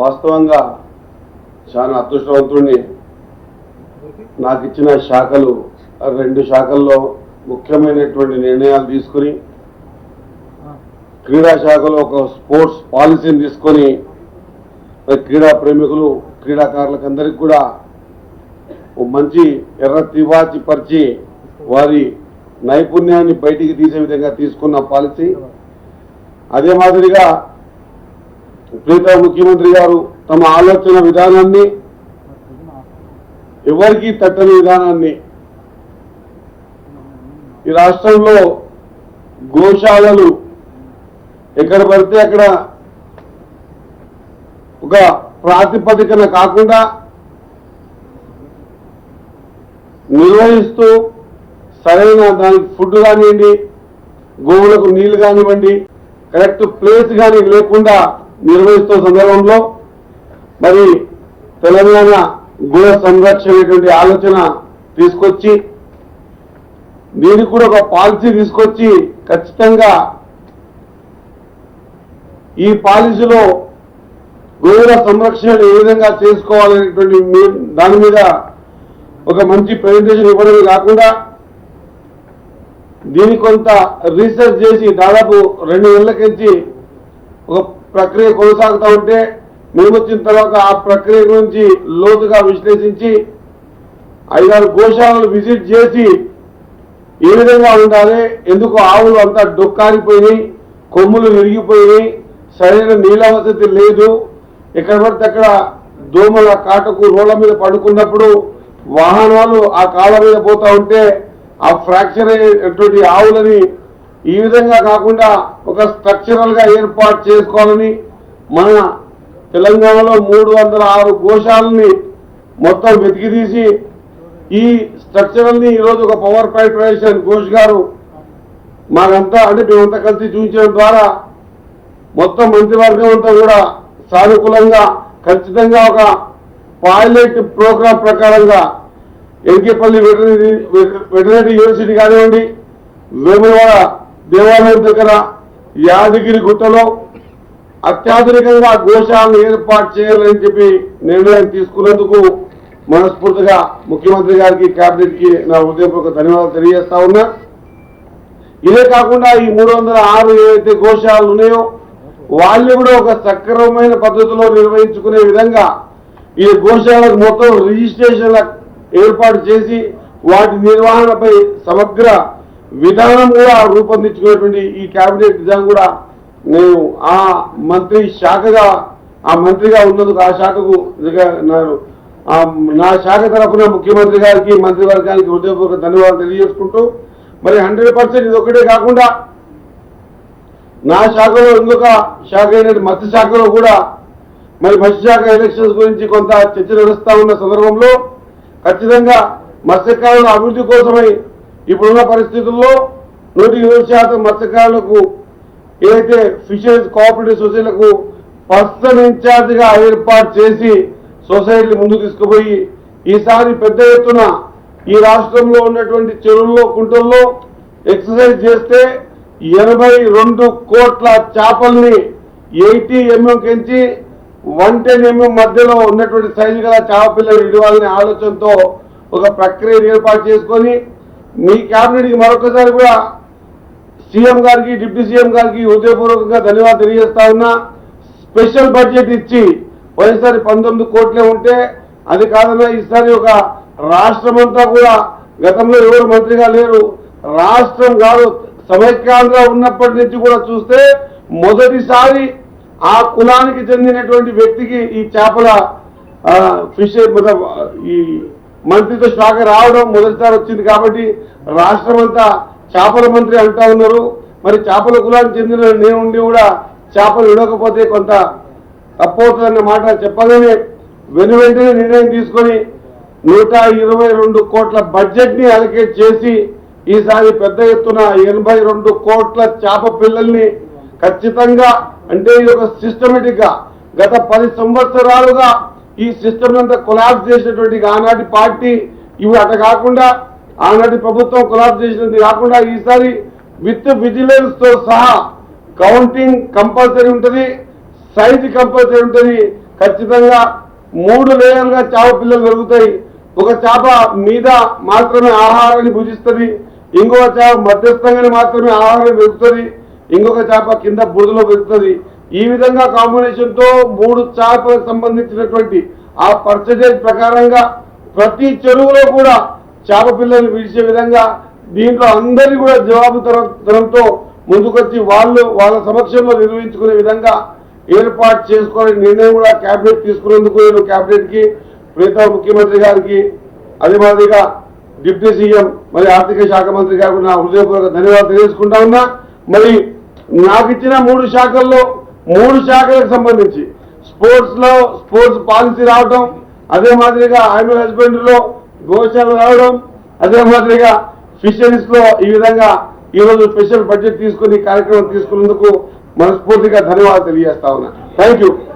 వాస్తవంగా చాలా అదృష్టవంతుడిని నాకు ఇచ్చిన శాఖలు రెండు శాఖల్లో ముఖ్యమైనటువంటి నిర్ణయాలు తీసుకుని క్రీడా శాఖలో ఒక స్పోర్ట్స్ పాలసీని తీసుకొని క్రీడా ప్రేమికులు క్రీడాకారులకందరికి కూడా ఓ మంచి ఎర్ర తివాచి పరిచి వారి నైపుణ్యాన్ని బయటికి తీసే విధంగా తీసుకున్న పాలసీ. అదే మాదిరిగా ప్రీత ముఖ్యమంత్రి గారు తమ ఆలోచన విధానాన్ని ఎవరికి తట్టని విధానాన్ని. ఈ రాష్ట్రంలో గోశాలలు ఎక్కడ పడితే అక్కడ ఒక ప్రాతిపదికన కాకుండా నిర్వహిస్తూ సరైన దానికి ఫుడ్ కానివ్వండి గోవులకు నీళ్ళు కానివ్వండి కరెక్ట్ ప్లేస్ కానీ లేకుండా నిర్వహిస్తున్న సందర్భంలో మరి తెలంగాణ గుణ సంరక్షణ అనేటువంటి ఆలోచన తీసుకొచ్చి దీనికి కూడా ఒక పాలసీ తీసుకొచ్చి ఖచ్చితంగా ఈ పాలసీలో గోవుల సంరక్షణ ఏ విధంగా చేసుకోవాలనేటువంటి మీ- దాని మీద ఒక మంచి ప్రజెంటేషన్ ఇవ్వడమే కాకుండా దీని కొంత రీసెర్చ్ చేసి దాదాపు రెండు నెలలకించి ఒక ప్రక్రియ కొనసాగుతూ ఉంటే మేము వచ్చిన తర్వాత ఆ ప్రక్రియ గురించి లోతుగా విశ్లేషించి ఐదారు గోశాలను విజిట్ చేసి ఏ విధంగా ఉండాలి ఎందుకు ఆవులు అంతా డొక్కారిపోయినాయి కొమ్ములు విరిగిపోయినాయి సరైన నీళ్ళ వసతి లేదు ఎక్కడ పడితే అక్కడ దోమల కాటకు రోడ్ల మీద పడుకున్నప్పుడు వాహనాలు ఆ కాళ్ళ మీద పోతూ ఉంటే ఆ ఫ్రాక్చర్ అయ్యేటువంటి ఆవులని ఈ విధంగా కాకుండా ఒక స్ట్రక్చరల్గా ఏర్పాటు చేసుకోవాలని మన తెలంగాణలో మూడు వందల ఆరు గోశాలని మొత్తం వెతికి తీసి ఈ స్ట్రక్చరల్ని ఈరోజు ఒక పవర్ ప్రైవేటైజేషన్ ఘోష్ గారు మాకంతా అంటే మేమంతా కలిసి చూపించడం ద్వారా మొత్తం మంత్రివర్గం అంతా కూడా సానుకూలంగా ఖచ్చితంగా ఒక పైలట్ ప్రోగ్రాం ప్రకారంగా ఎన్కేపల్లి వెటరీ వెటరీ యూనివర్సిటీ కానివ్వండి వేములవాడ దేవాలయం దగ్గర యాదగిరి గుట్టలో అత్యాధునికంగా గోశాలను ఏర్పాటు చేయాలని చెప్పి నిర్ణయం తీసుకున్నందుకు మనస్ఫూర్తిగా ముఖ్యమంత్రి గారికి కేబినెట్కి నా హృదయపూర్వక ధన్యవాదాలు తెలియజేస్తా ఉన్నా. ఇదే కాకుండా ఈ మూడు వందల ఆరు ఏవైతే గోశాలు ఉన్నాయో వాళ్ళు కూడా ఒక సక్రమమైన పద్ధతిలో నిర్వహించుకునే విధంగా ఈ గోశాలకు మొత్తం రిజిస్ట్రేషన్ల ఏర్పాటు చేసి వాటి నిర్వహణపై సమగ్ర విధానం కూడా రూపొందించుకున్నటువంటి ఈ కేబినెట్ విధానం కూడా నేను ఆ మంత్రి శాఖగా ఆ మంత్రిగా ఉన్నందుకు ఆ శాఖకు నా శాఖ తరఫున ముఖ్యమంత్రి గారికి మంత్రివర్గానికి హృదయపూర్వక ధన్యవాదాలు తెలియజేసుకుంటూ మరి హండ్రెడ్ పర్సెంట్ ఇది ఒకటే కాకుండా నా శాఖలో ఇంకొక శాఖ అయినటువంటి మత్స్య శాఖలో కూడా మరి మత్స్య శాఖ ఎలక్షన్స్ గురించి కొంత చర్చ నడుస్తూ ఉన్న సందర్భంలో ఖచ్చితంగా మత్స్యకారుల అభివృద్ధి కోసమై ఇప్పుడున్న పరిస్థితుల్లో నూటికి ఇరవై శాతం మత్స్యకారులకు ఏదైతే ఫిషరీస్ కోఆపరేటివ్ సొసైటీలకు పర్సన్ ఇన్ఛార్జ్గా ఏర్పాటు చేసి సొసైటీని ముందుకు తీసుకుపోయి ఈసారి పెద్ద ఎత్తున ఈ రాష్ట్రంలో ఉన్నటువంటి చెరువుల్లో కుంటల్లో ఎక్సర్సైజ్ చేస్తే ఎనభై రెండు కోట్ల చేపల్ని ఎయిటీ ఎంఎం కించి వన్ టెన్ ఎంఎం మధ్యలో ఉన్నటువంటి సైజు గల చేప పిల్లలు ఇవ్వాలనే ఆలోచనతో ఒక ప్రక్రియను ఏర్పాటు చేసుకొని మీ క్యాబినెట్కి మరొకసారి కూడా సీఎం గారికి డిప్యూటీ సీఎం గారికి హృదయపూర్వకంగా ధన్యవాదాలు తెలియజేస్తా ఉన్నా. స్పెషల్ బడ్జెట్ ఇచ్చి పోయినసారి పంతొమ్మిది కోట్లే ఉంటే అది కాదన్నా ఈసారి ఒక రాష్ట్రం అంతా కూడా గతంలో ఎవరు మంత్రిగా లేరు. రాష్ట్రం కాదు సమైక్యాంధ్ర ఉన్నప్పటి నుంచి కూడా చూస్తే మొదటిసారి ఆ కులానికి చెందినటువంటి వ్యక్తికి ఈ చేపల ఫిష్ ఈ మంత్రితో శాఖ రావడం మొదటిసారి వచ్చింది కాబట్టి రాష్ట్రం అంతా చేపల మంత్రి అంటా ఉన్నారు. మరి చేపల కులానికి చెందిన నేను ఉండి కూడా చేపలు విడవకపోతే కొంత తప్పవుతుందన్న మాట చెప్పగానే వెను వెంటనే నిర్ణయం తీసుకొని నూట ఇరవై రెండు కోట్ల బడ్జెట్ని అలకేట్ చేసి ఈసారి పెద్ద ఎత్తున ఎనభై రెండు కోట్ల చేప పిల్లల్ని ఖచ్చితంగా అంటే ఇది ఒక సిస్టమేటిక్గా గత పది సంవత్సరాలుగా ఈ సిస్టమ్ అంతా కొలాబ్స్ చేసినటువంటి ఆనాటి పార్టీ ఇవి అట కాకుండా ఆనాటి ప్రభుత్వం కొలాబ్స్ చేసినది కాకుండా ఈసారి విత్ విజిలెన్స్తో సహా కౌంటింగ్ కంపల్సరీ ఉంటుంది సైజ్ కంపల్సరీ ఉంటుంది. ఖచ్చితంగా మూడు లేయర్లుగా చేప పిల్లలు పెరుగుతాయి. ఒక చేప మీద మాత్రమే ఆహారాన్ని భుజిస్తుంది ఇంకొక చేప మధ్యస్థంగానే మాత్రమే ఆహారం పెరుగుతుంది ఇంకొక చేప కింద బురదలో పెరుగుతుంది. ఈ విధంగా కాంబినేషన్తో మూడు చేపలకు సంబంధించినటువంటి ఆ పర్సంటేజ్ ప్రకారంగా ప్రతి చెరువులో కూడా చేప పిల్లలు విడిచే విధంగా దీంట్లో అందరినీ కూడా జవాబుదారంతో ముందుకొచ్చి వాళ్ళు వాళ్ళ సమక్షంలో నిర్వహించుకునే విధంగా ఏర్పాటు చేసుకునే నిర్ణయం కూడా కేబినెట్ తీసుకున్నందుకు నేను కేబినెట్కి ముఖ్యమంత్రి గారికి అదే మాదిరిగా డిప్యూటీ సీఎం మరి ఆర్థిక శాఖ మంత్రి గారికి నా హృదయపూర్వక ధన్యవాదాలు తెలియజేసుకుంటా ఉన్నా. మరి నాకు ఇచ్చిన మూడు శాఖల్లో మూడు శాఖలకు సంబంధించి. స్పోర్ట్స్లో స్పోర్ట్స్ పాలసీ రావడం అదే మాదిరిగా యానిమల్ హస్బెండరీ లో రావడం అదే మాదిరిగా ఫిషరీస్లో ఈ విధంగా ఈ రోజు స్పెషల్ బడ్జెట్ తీసుకుని కార్యక్రమం తీసుకున్నందుకు మనస్ఫూర్తిగా ధన్యవాదాలు తెలియజేస్తా ఉన్నా. Thank you